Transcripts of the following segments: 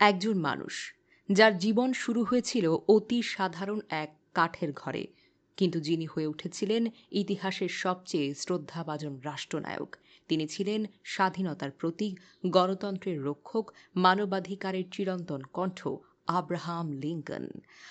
একজন মানুষ, যার জীবন শুরু হয়েছিল অতি সাধারণ এক কাঠের ঘরে। কিন্তু যিনি হয়ে উঠেছিলেন ইতিহাসের সবচেয়ে শ্রদ্ধাভাজন রাষ্ট্রনায়ক, তিনি ছিলেন স্বাধীনতার প্রতীক, গণতন্ত্রের রক্ষক, মানবাধিকারের চিরন্তন কণ্ঠ আব্রাহাম লিঙ্কন।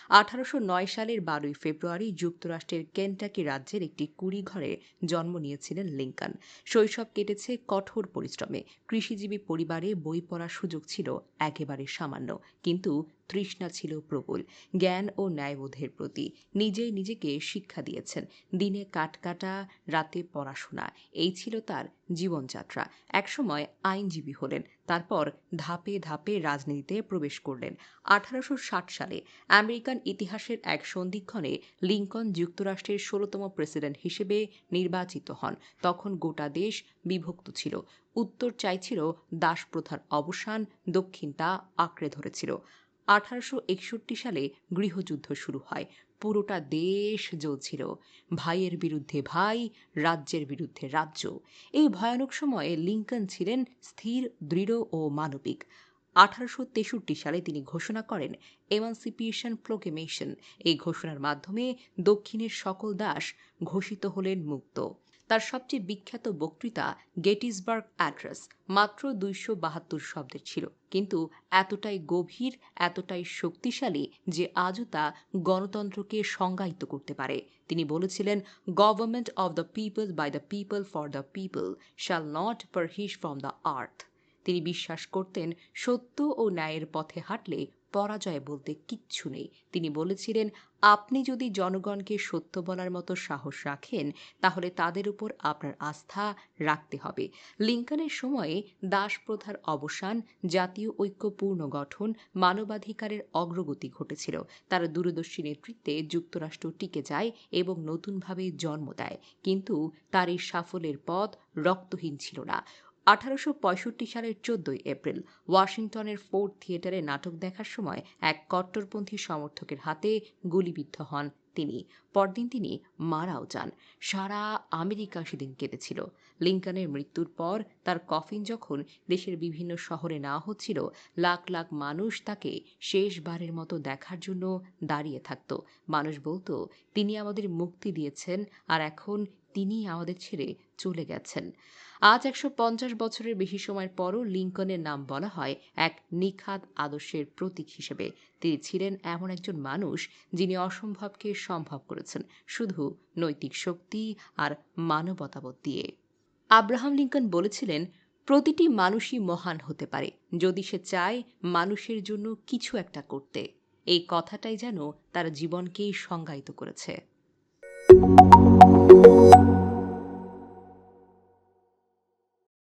আঠারোশো নয় সালের বারোই ফেব্রুয়ারি যুক্তরাষ্ট্রের কেন্টাকি রাজ্যের একটি কুড়িঘরে জন্ম নিয়েছিলেন লিঙ্কন। শৈশব কেটেছে কঠোর পরিশ্রমে। কৃষিজীবী পরিবারে বই পড়ার সুযোগ ছিল একেবারে সামান্য। কিন্তু তৃষ্ণা ছিল প্রবল, জ্ঞান ও ন্যায়বোধের প্রতি। নিজেই নিজেকে শিক্ষা দিয়েছেন। দিনে কাটকাটা রাতে পড়াশোনা, এই ছিল তার জীবনযাত্রা। একসময় আইনজীবী হলেন, তারপর ধাপে ধাপে রাজনীতিতে প্রবেশ করলেন। আঠারোশো সালে আমেরিকান ইতিহাসের এক সন্ধিক্ষণে লিঙ্কন যুক্তরাষ্ট্রের ষোলতম প্রেসিডেন্ট হিসেবে নির্বাচিত হন। তখন গোটা দেশ বিভক্ত ছিল। উত্তর চাইছিল দাসপ্রথার অবসান দক্ষিণ তা আঁকড়ে ধরেছিল। আঠারোশো একষট্টি সালে গৃহযুদ্ধ শুরু হয়। পুরোটা দেশ জ্বলছিল। ভাইয়ের বিরুদ্ধে ভাই, রাজ্যের বিরুদ্ধে রাজ্য। এই ভয়ানক সময়ে লিঙ্কন ছিলেন স্থির, দৃঢ় ও মানবিক। আঠারোশো তেষট্টি সালে তিনি ঘোষণা করেন এমানসিপিয়েশন প্রোকেমেশন এই ঘোষণার মাধ্যমে দক্ষিণের সকল দাস ঘোষিত হলেন মুক্ত। তার সবচেয়ে বিখ্যাত বক্তৃতা গেটিসবার্গ অ্যাড্রেস, মাত্র দুইশো বাহাত্তর শব্দের ছিল। কিন্তু এতটাই গভীর, এতটাই শক্তিশালী যে আজও তা গণতন্ত্রকে সংজ্ঞায়িত করতে পারে। তিনি বলেছিলেন government of the people by the people for the people shall not perish from the earth তিনি বিশ্বাস করতেন, সত্য ও ন্যায়ের পথে হাঁটলে পরাজয় বলতে কিচ্ছু নেই। তিনি বলেছিলেন, আপনি যদি জনগণকে সত্য বলার মতো সাহস রাখেন, তাহলে তাদের উপর আপনার আস্থা রাখতে হবে। লিঙ্কনের সময়ে দাসপ্রথার অবসান, জাতীয় ঐক্যপূর্ণ গঠন, মানবাধিকারের অগ্রগতি ঘটেছিল। তার দূরদর্শী নেতৃত্বে যুক্তরাষ্ট্র টিকে যায় এবং নতুনভাবে জন্ম দেয়। কিন্তু তার এই সাফল্যের পথ রক্তহীন ছিল না। আঠারোশো পঁয়ষট্টি সালের চোদ্দই এপ্রিল ওয়াশিংটনের ফোর্ট থিয়েটারে নাটক দেখার সময় এক কট্টরপন্থী সমর্থকের হাতে গুলিবিদ্ধ হন। তিনি। পরদিন তিনি মারাও যান। সারা আমেরিকা সেদিন কেঁদেছিল লিঙ্কনের মৃত্যুর পর তার কফিন যখন দেশের বিভিন্ন শহরে নেওয়া হচ্ছিল, লাখ লাখ মানুষ তাকে শেষবারের মতো দেখার জন্য দাঁড়িয়ে থাকত। মানুষ বলতো, তিনি আমাদের মুক্তি দিয়েছেন আর এখন তিনি আমাদের ছেড়ে চলে গেছেন। আজ একশো পঞ্চাশ বছরের বেশি সময়ের পরও লিঙ্কনের নাম বলা হয় এক নিখাদ আদর্শের প্রতীক হিসেবে। তিনি ছিলেন এমন একজন মানুষ যিনি অসম্ভবকে সম্ভব করেছেন শুধু নৈতিক শক্তি আর মানবতাবোধ দিয়ে। আব্রাহাম লিঙ্কন বলেছিলেন, প্রতিটি মানুষই মহান হতে পারে যদি সে চায় মানুষের জন্য কিছু একটা করতে। এই কথাটাই যেন তার জীবনকেই সংজ্ঞায়িত করেছে।